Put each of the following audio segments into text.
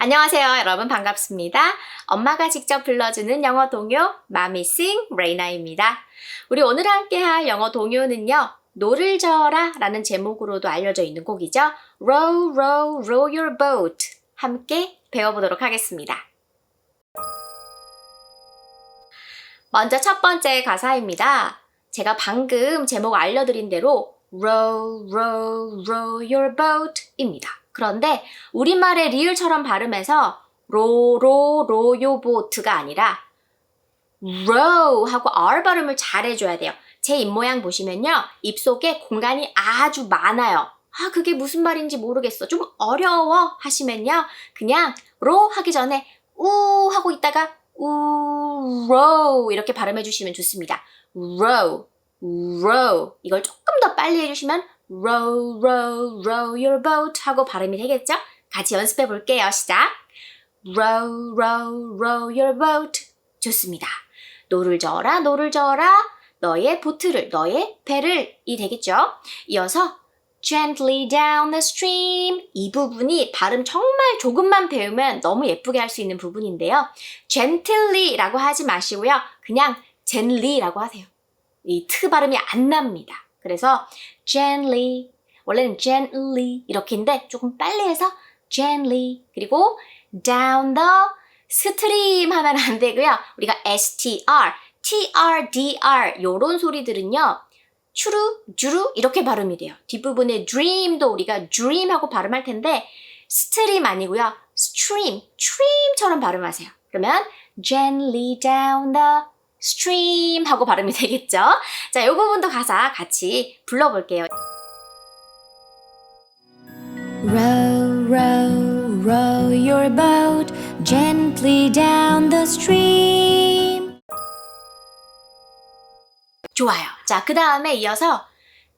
안녕하세요, 여러분 반갑습니다. 엄마가 직접 불러주는 영어 동요 마미 싱 레이나입니다. 우리 오늘 함께 할 영어 동요는요. 노를 저어라 라는 제목으로도 알려져 있는 곡이죠. Row, row, row your boat. 함께 배워보도록 하겠습니다. 먼저 첫 번째 가사입니다. 제가 방금 제목 알려드린 대로 row, row, row your boat 입니다. 그런데 우리말의 리을처럼 발음해서 로로 로요 보트가 아니라 row 하고 R 발음을 잘 해줘야 돼요. 제 입모양 보시면요. 입속에 공간이 아주 많아요. 아, 그게 무슨 말인지 모르겠어. 좀 어려워 하시면요. 그냥 로 하기 전에 우 하고 있다가 우, row 이렇게 발음해 주시면 좋습니다. row, row. 이걸 조금 더 빨리 해주시면 row, row, row your boat 하고 발음이 되겠죠? 같이 연습해 볼게요. 시작. row, row, row your boat. 좋습니다. 노를 저어라, 노를 저어라. 너의 보트를, 너의 배를 이 되겠죠? 이어서 gently down the stream 이 부분이 발음 정말 조금만 배우면 너무 예쁘게 할 수 있는 부분인데요. gently라고 하지 마시고요. 그냥 gently라고 하세요. 이 트 발음이 안 납니다. 그래서 gently 원래는 gently 이렇게인데 조금 빨리 해서 gently 그리고 down the stream 하면 안 되고요. 우리가 str, trdr 요런 소리들은요. 추루, 주루 이렇게 발음이 돼요. 뒷부분에 dream도 우리가 dream하고 발음할 텐데 stream 아니고요. stream, stream처럼 발음하세요. 그러면 gently down the stream 하고 발음이 되겠죠? 자, 이 부분도 가사 같이 불러볼게요. Row, row, row your boat gently down the stream. 좋아요. 자, 그 다음에 이어서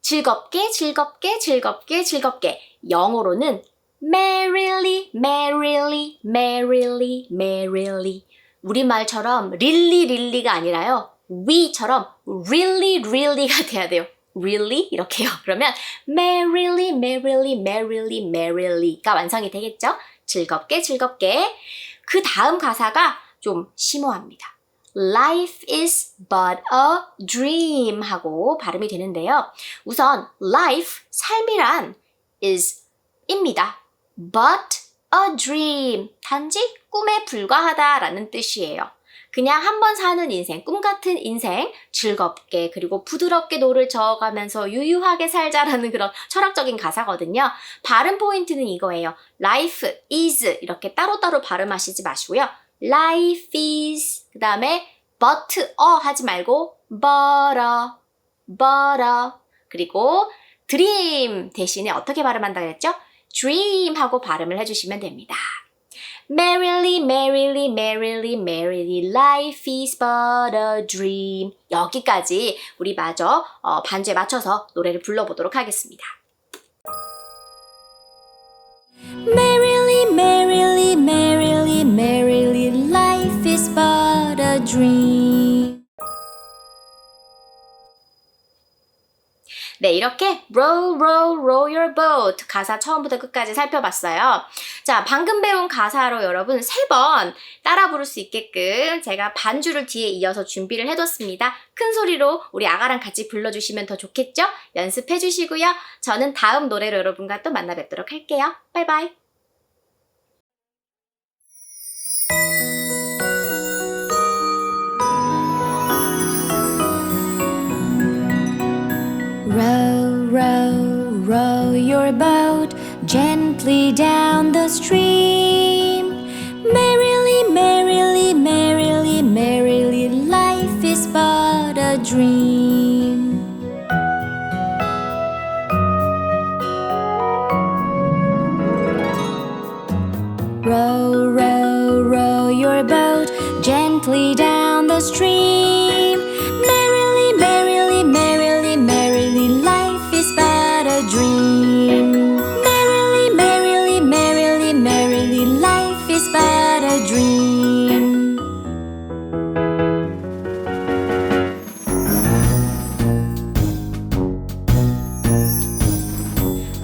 즐겁게, 즐겁게, 즐겁게, 즐겁게. 영어로는 merrily, merrily, merrily, merrily. 우리말처럼 really, really가 아니라요. we처럼 really, really가 돼야 돼요. really? 이렇게요. 그러면 merrily, merrily, merrily, merrily가 완성이 되겠죠? 즐겁게, 즐겁게. 그 다음 가사가 좀 심오합니다. Life is but a dream 하고 발음이 되는데요. 우선 life, 삶이란 is 입니다. but a dream, 단지 꿈에 불과하다라는 뜻이에요. 그냥 한 번 사는 인생, 꿈 같은 인생, 즐겁게 그리고 부드럽게 노를 저어가면서 유유하게 살자라는 그런 철학적인 가사거든요. 발음 포인트는 이거예요. life is 이렇게 따로따로 발음하시지 마시고요. life is 그 다음에 but a 하지 말고 but a but a 그리고 dream 대신에 어떻게 발음한다 그랬죠? Dream 하고 발음을 해주시면 됩니다. Merrily, merrily, merrily, merrily, life is but a dream. 여기까지 우리 마저 어, 반주에 맞춰서 노래를 불러보도록 하겠습니다. Merrily, merrily, merrily, merrily, life is but a dream. 네, 이렇게 row, row, row your boat 가사 처음부터 끝까지 살펴봤어요. 자, 방금 배운 가사로 여러분 세 번 따라 부를 수 있게끔 제가 반주를 뒤에 이어서 준비를 해뒀습니다. 큰 소리로 우리 아가랑 같이 불러주시면 더 좋겠죠? 연습해 주시고요. 저는 다음 노래로 여러분과 또 만나 뵙도록 할게요. 바이바이. Boat gently down the stream. Merrily, merrily, merrily, merrily, life is but a dream. Row, row, row your boat gently down the stream. dream.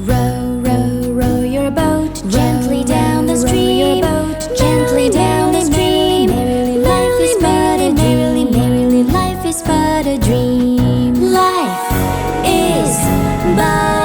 Row, row, row your boat gently down the stream. Row your boat gently down the stream. Merrily, life is but a merrily, merrily, life is but a dream. Life is but